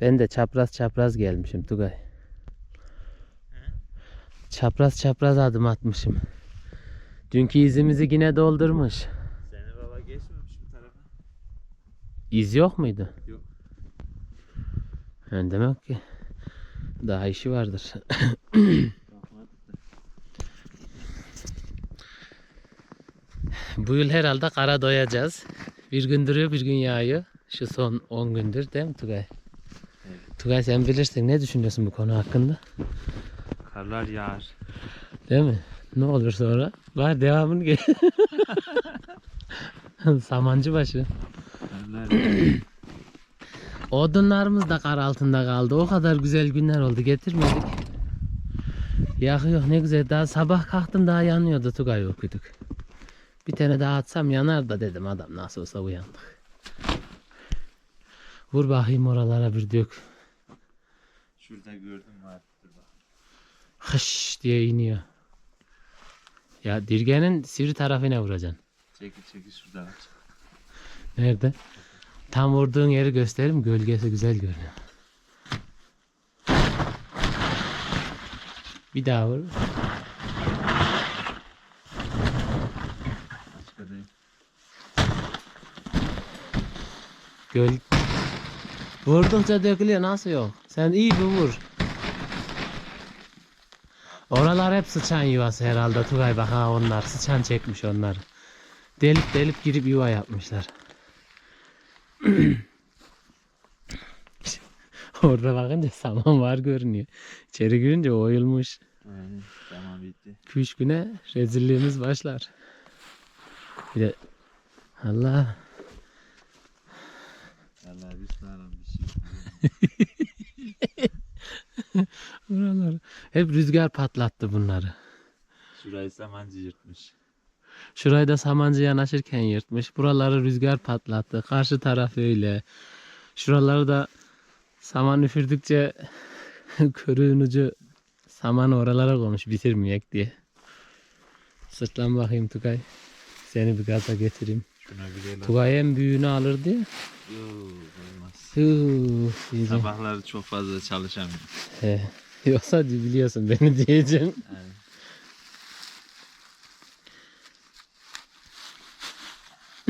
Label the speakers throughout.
Speaker 1: Ben de çapraz çapraz gelmişim Tugay. Çapraz çapraz adım atmışım. Dünkü izimizi yine doldurmuş.
Speaker 2: Seni baba geçmemiş bu tarafa.
Speaker 1: İz yok muydu?
Speaker 2: Yok.
Speaker 1: Yani demek ki daha işi vardır. Bu yıl herhalde kara doyacağız. Bir gün duruyor bir gün yağıyor. Şu son 10 gündür değil mi Tugay? Tugay sen bilirsin ne düşünüyorsun bu konu hakkında?
Speaker 2: Karlar yağar.
Speaker 1: Değil mi? Ne olur sonra? Var devamını gel. Samancı başı.
Speaker 2: Karlar yağar.
Speaker 1: Odunlarımız da kar altında kaldı. O kadar güzel günler oldu. Getirmedik. Yakıyor ne güzel. Daha sabah kalktım daha yanıyordu Tugay okuduk. Bir tane daha atsam yanar da dedim adam nasıl olsa uyandık. Vur bakayım oralara bir dök.
Speaker 2: Şurada gördüm var. Dur bak.
Speaker 1: Hış diye iniyor. Ya dirgenin sivri tarafına vuracaksın.
Speaker 2: Çekil çekil şurada.
Speaker 1: Nerede? Tam vurduğun yeri göstereyim. Gölgesi güzel görünüyor. Bir daha vur. Göl... Vurdukça dökülüyor. Nasıl yok? Sen iyi bir vur. Oralar hep sıçan yuvası herhalde. Tugay bak ha onlar. Sıçan çekmiş onlar. Delip delip girip yuva yapmışlar. Orada bakınca saman var görünüyor. İçeri girince oyulmuş.
Speaker 2: Aynen. Tamam bitti.
Speaker 1: Üç güne rezilliğimiz başlar. Bir de Allah
Speaker 2: Vallahi bir sağlam bir şey.
Speaker 1: buralar hep rüzgar patlattı bunları.
Speaker 2: Şurayı samancı yırtmış.
Speaker 1: Şurayı da samancı yanaşırken yırtmış. Buraları rüzgar patlattı. Karşı taraf öyle. Şuraları da saman üfürdükçe körüğün ucu saman oralara koymuş bitirmeyek diye. Sırtlan bakayım Tugay. Seni bir gaza getireyim. Tugay en büyüğünü alır diye.
Speaker 2: Yok olmaz.
Speaker 1: Yuh.
Speaker 2: Sabahları çok fazla çalışamıyorum.
Speaker 1: He. Yoksa biliyorsun beni diyeceğim.
Speaker 2: Yani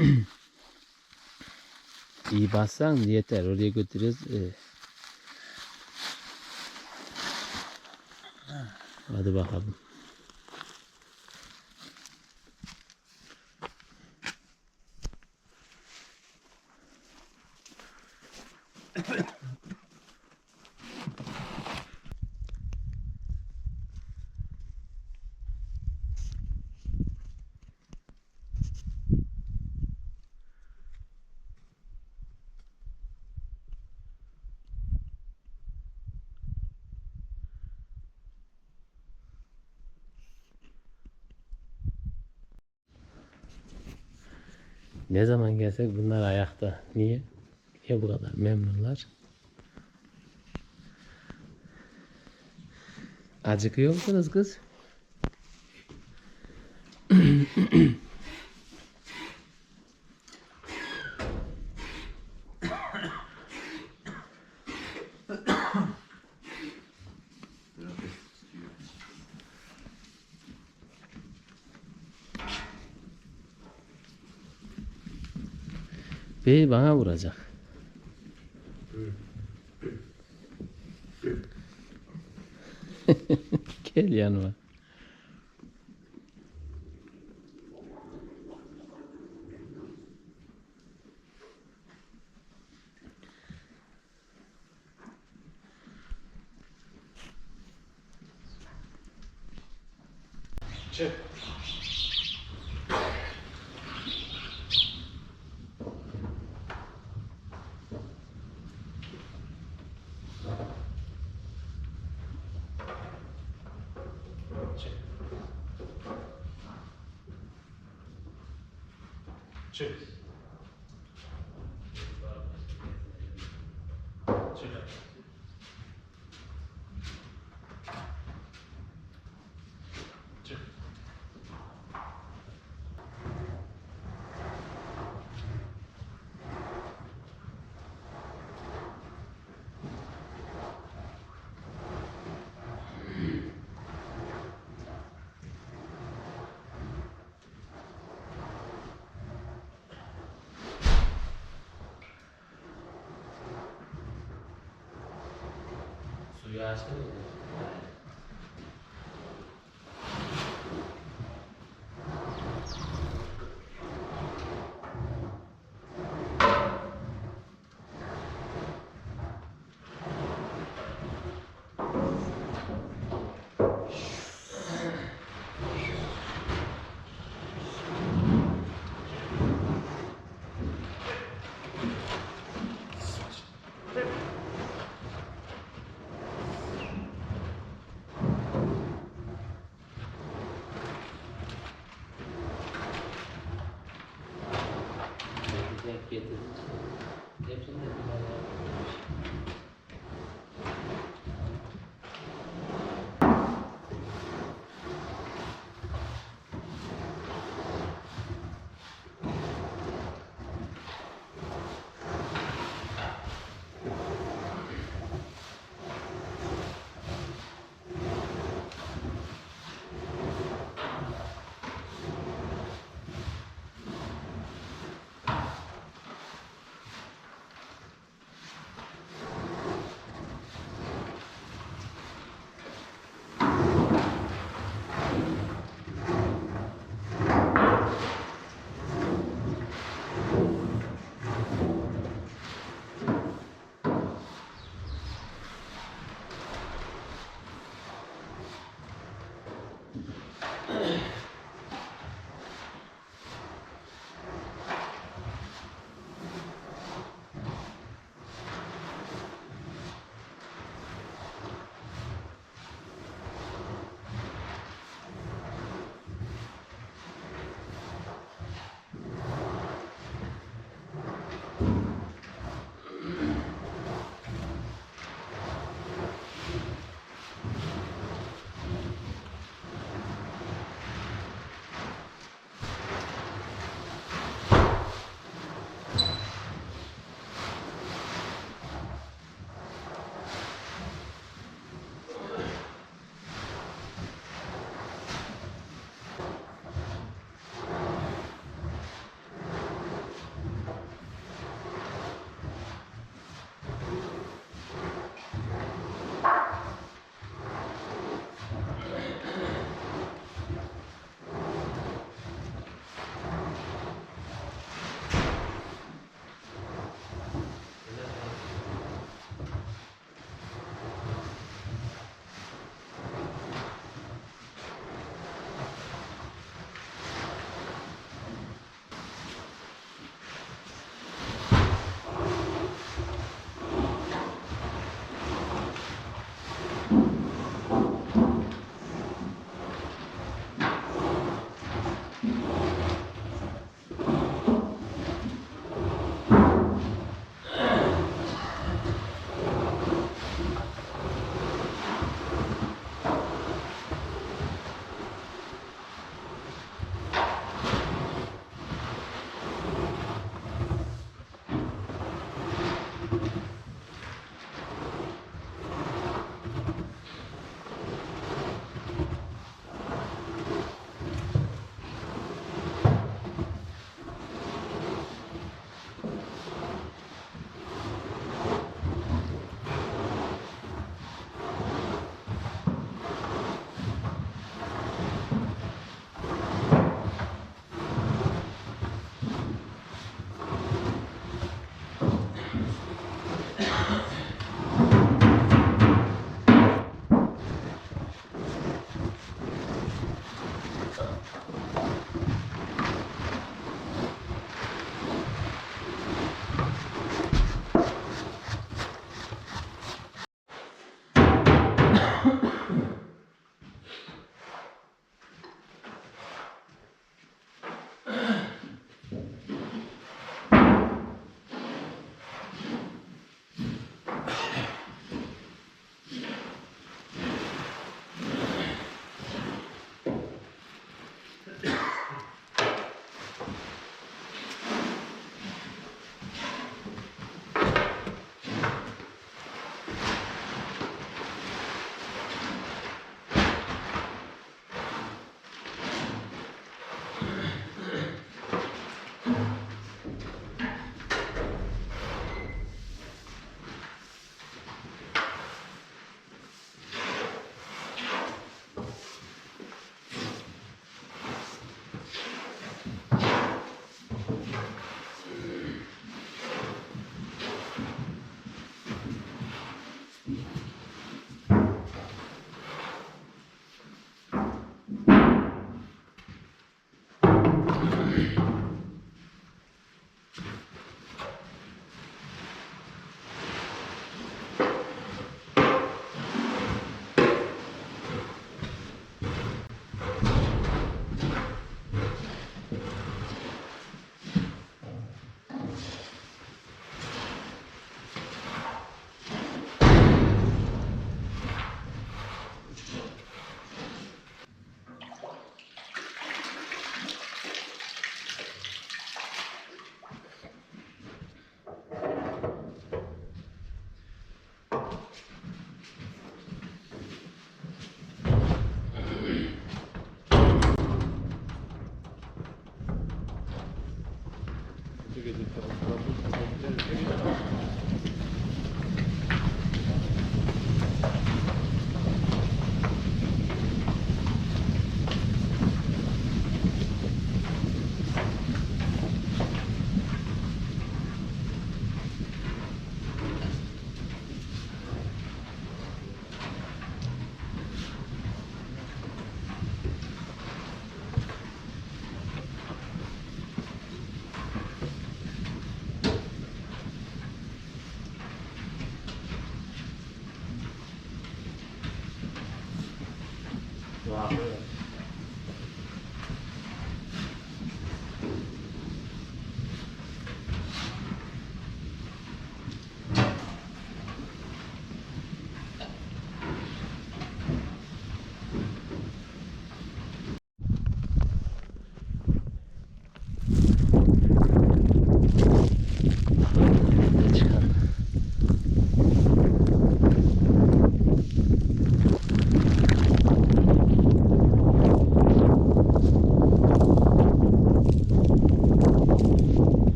Speaker 1: İyi bassan yeter. Oraya götürürüz. Ee. Hadi bakalım. Ne zaman gelsek bunlar ayakta. Niye? Niye bu kadar memnunlar? Acıkıyor musunuz kız? Bey bana vuracak. Gel yanıma. Tschüss. ask
Speaker 2: me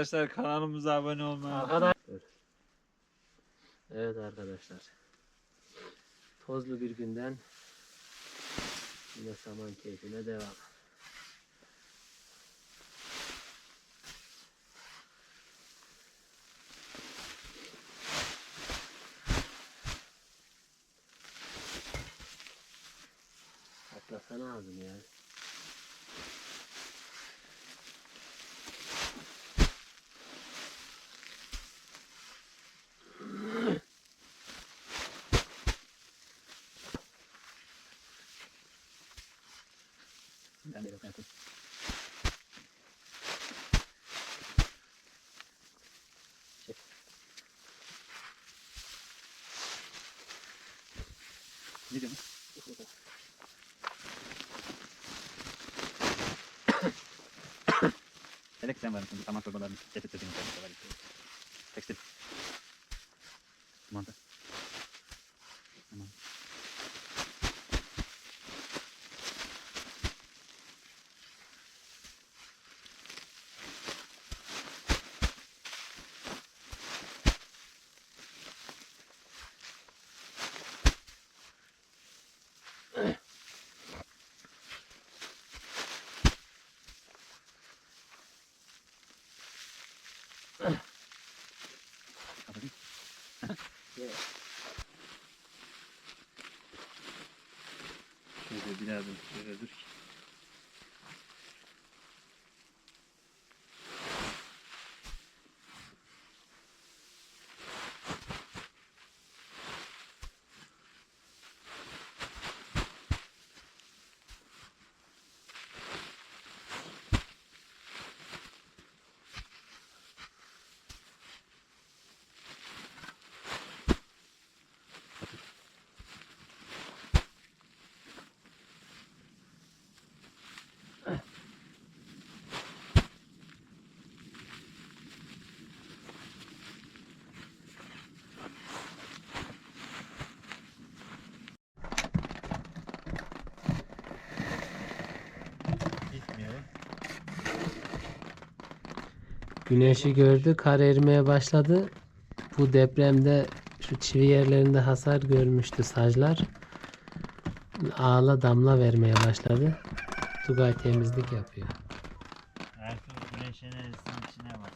Speaker 2: Arkadaşlar kanalımıza abone olmayı
Speaker 1: Arkadaşlar. Evet arkadaşlar. Tozlu bir günden yine saman keyfine devam. Atlasana ağzını ya.
Speaker 2: Ben de yok. evet. Hele ki sen varsın. Bu Saman torbalarını getirttirdiğin Şöyle biraz. Şöyle dur ki.
Speaker 1: Güneşi gördü, kar erimeye başladı. Bu depremde şu çivi yerlerinde hasar görmüştü saclar. Ağla damla vermeye başladı. Tugay temizlik yapıyor.
Speaker 2: Artık güneş enerjisinin içine bak.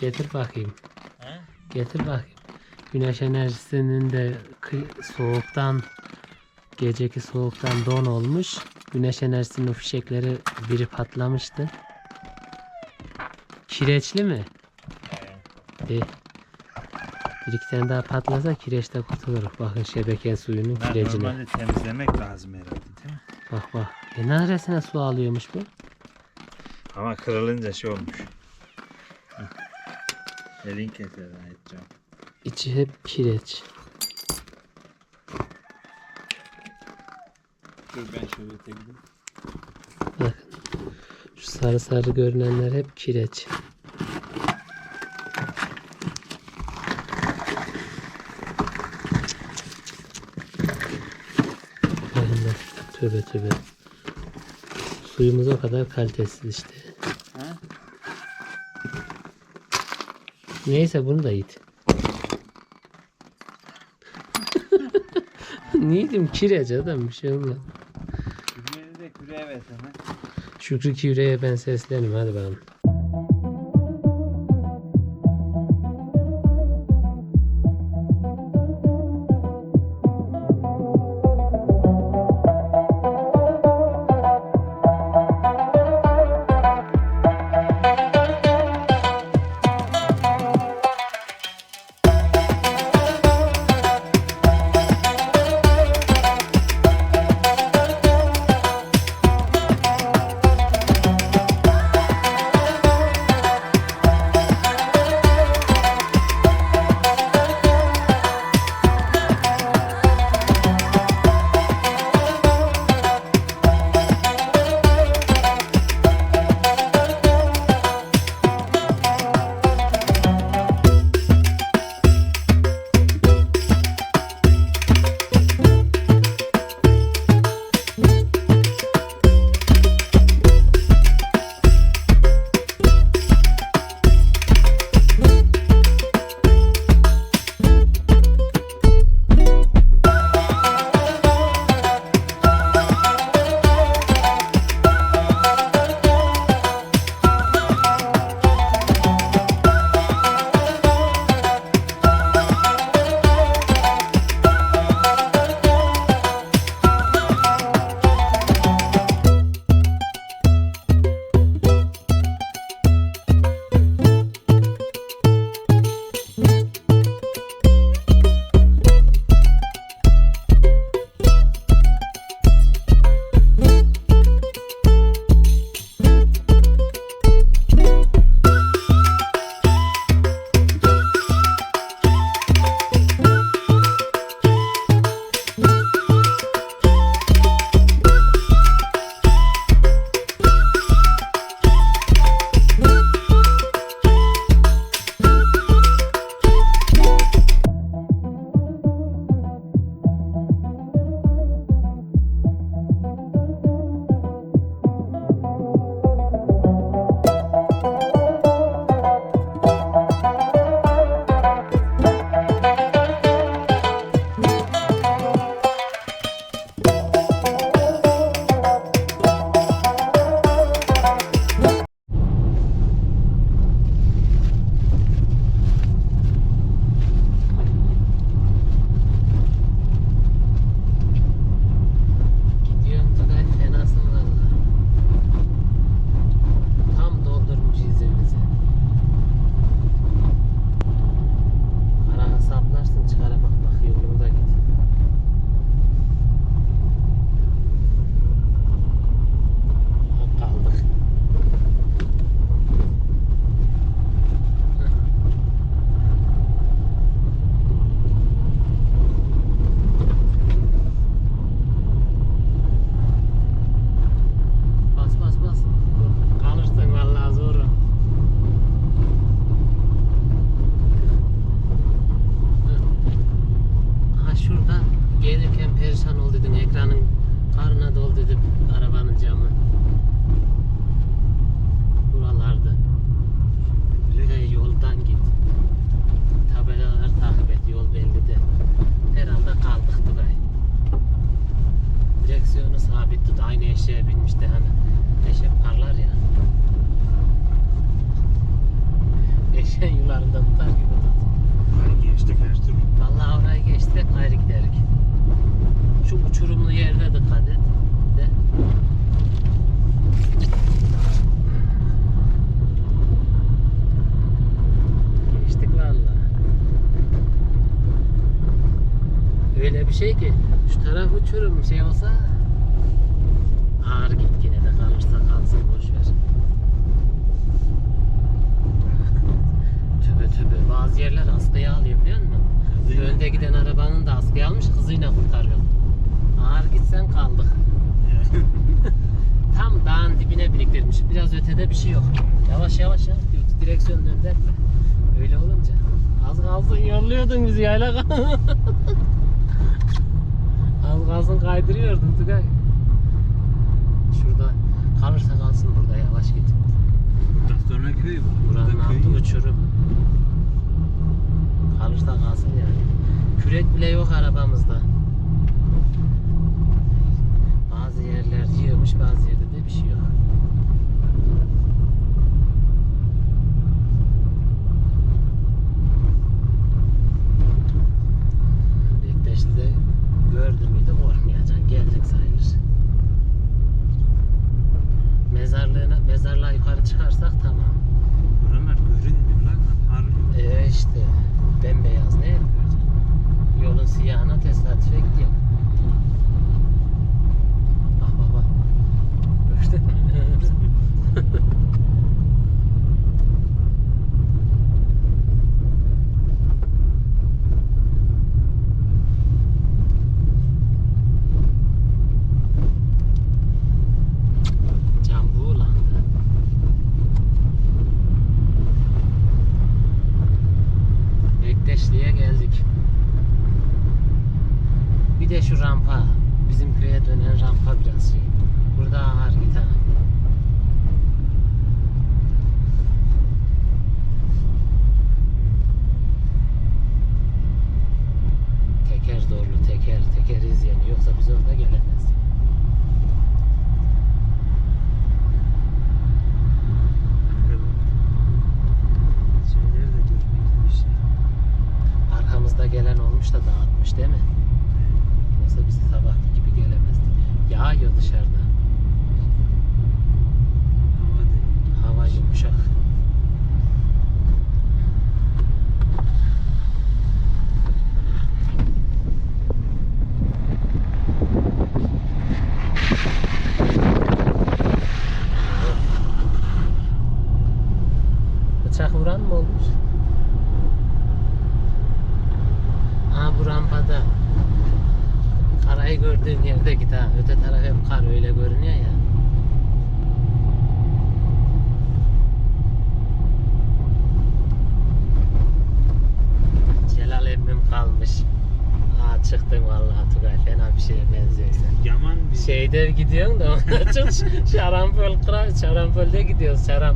Speaker 1: Getir bakayım.
Speaker 2: He?
Speaker 1: Getir bakayım. Güneş enerjisinin de soğuktan geceki soğuktan don olmuş. Güneş enerjisinin fişekleri biri patlamıştı. Kireçli mi? İyi. Eh. Bir iki tane daha patlasa kireçte kurtulurum. Bakın şebeke suyunun
Speaker 2: ben
Speaker 1: kirecine.
Speaker 2: Normalde temizlemek lazım herhalde değil mi?
Speaker 1: Bak bak. E neresine su alıyormuş bu?
Speaker 2: Ama kırılınca şey olmuş. Elin kesildi edeceğim.
Speaker 1: İçi hep kireç.
Speaker 2: Dur ben şöyle ötebilirim.
Speaker 1: Bak. Şu sarı sarı görünenler hep kireç. Tövbe tövbe. Suyumuz o kadar kalitesiz işte.
Speaker 2: Ha?
Speaker 1: Neyse bunu da it. Neydim kireci adam bir şey
Speaker 2: olmadı.
Speaker 1: Şükrü Kire'ye ben seslenim hadi bakalım. ileri giderik. Şu uçurumlu yerde dikkat et. De. Geçtik valla. Öyle bir şey ki şu taraf uçurum şey olsa yayla Az kalsın kaydırıyordun Tugay. Şurada kalırsa kalsın burada yavaş git.
Speaker 3: Buradan sonra köy var.
Speaker 1: Buranın altı uçurum. Kalırsa kalsın yani. Kürek bile yok arabamızda. Bazı yerler yığmış bazı yerde de bir şey yok.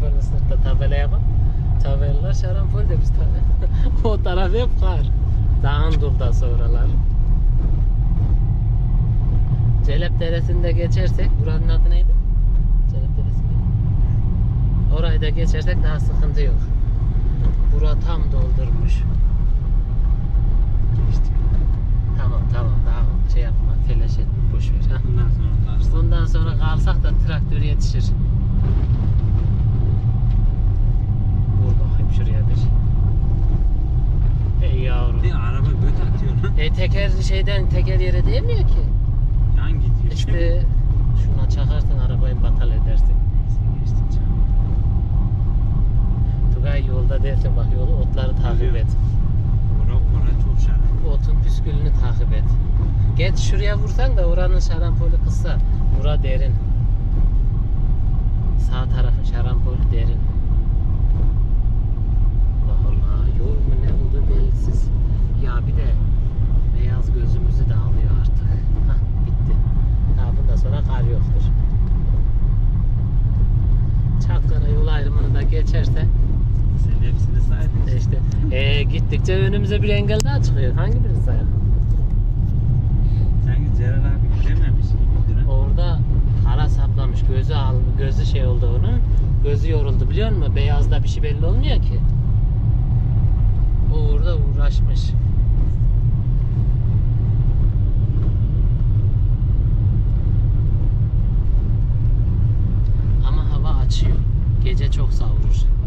Speaker 1: Şarampolün sınıfta tabelaya bak. Tabelalar şarampolde biz tabi. o taraf hep kar. Dağın dulda sonralar. Celep Deresi'nde geçersek, buranın adı neydi? Celep Deresi miydi? Orayı da geçersek daha sıkıntı yok. Bura tam doldurmuş.
Speaker 3: geçtik.
Speaker 1: Tamam tamam daha şey yapma telaş etme boş ver. Ha.
Speaker 3: Bundan sonra
Speaker 1: kalsak da traktör yetişir. Bakayım şuraya bir. Ey yavrum.
Speaker 3: Bir araba göt atıyor lan.
Speaker 1: E teker şeyden teker yere değmiyor ki.
Speaker 3: Yan gidiyor.
Speaker 1: İşte şuna çakarsın arabayı batal edersin.
Speaker 3: Neyse canım.
Speaker 1: Tugay yolda dersin bak yolu otları takip
Speaker 3: Biliyorum.
Speaker 1: et.
Speaker 3: Ora, ora çok şarap.
Speaker 1: Otun püskülünü takip et. Geç şuraya vursan da oranın şarampolü kısa. Bura derin. Sağ tarafın şarampolü derin. Allah Allah yol mu ne oldu belirsiz. Ya bir de beyaz gözümüzü de alıyor artık. Hah bitti. Daha bundan sonra kar yoktur. Çatkara yol ayrımını da geçerse
Speaker 3: Sen hepsini saydın.
Speaker 1: e işte e, gittikçe önümüze bir engel daha çıkıyor. Hangi birini sayalım?
Speaker 3: Sanki Celal abi gidememiş ha.
Speaker 1: Orada kara saplamış gözü al gözü şey oldu onun. Gözü yoruldu biliyor musun? Beyazda bir şey belli olmuyor ki. O orada uğraşmış. Gece çok savurur.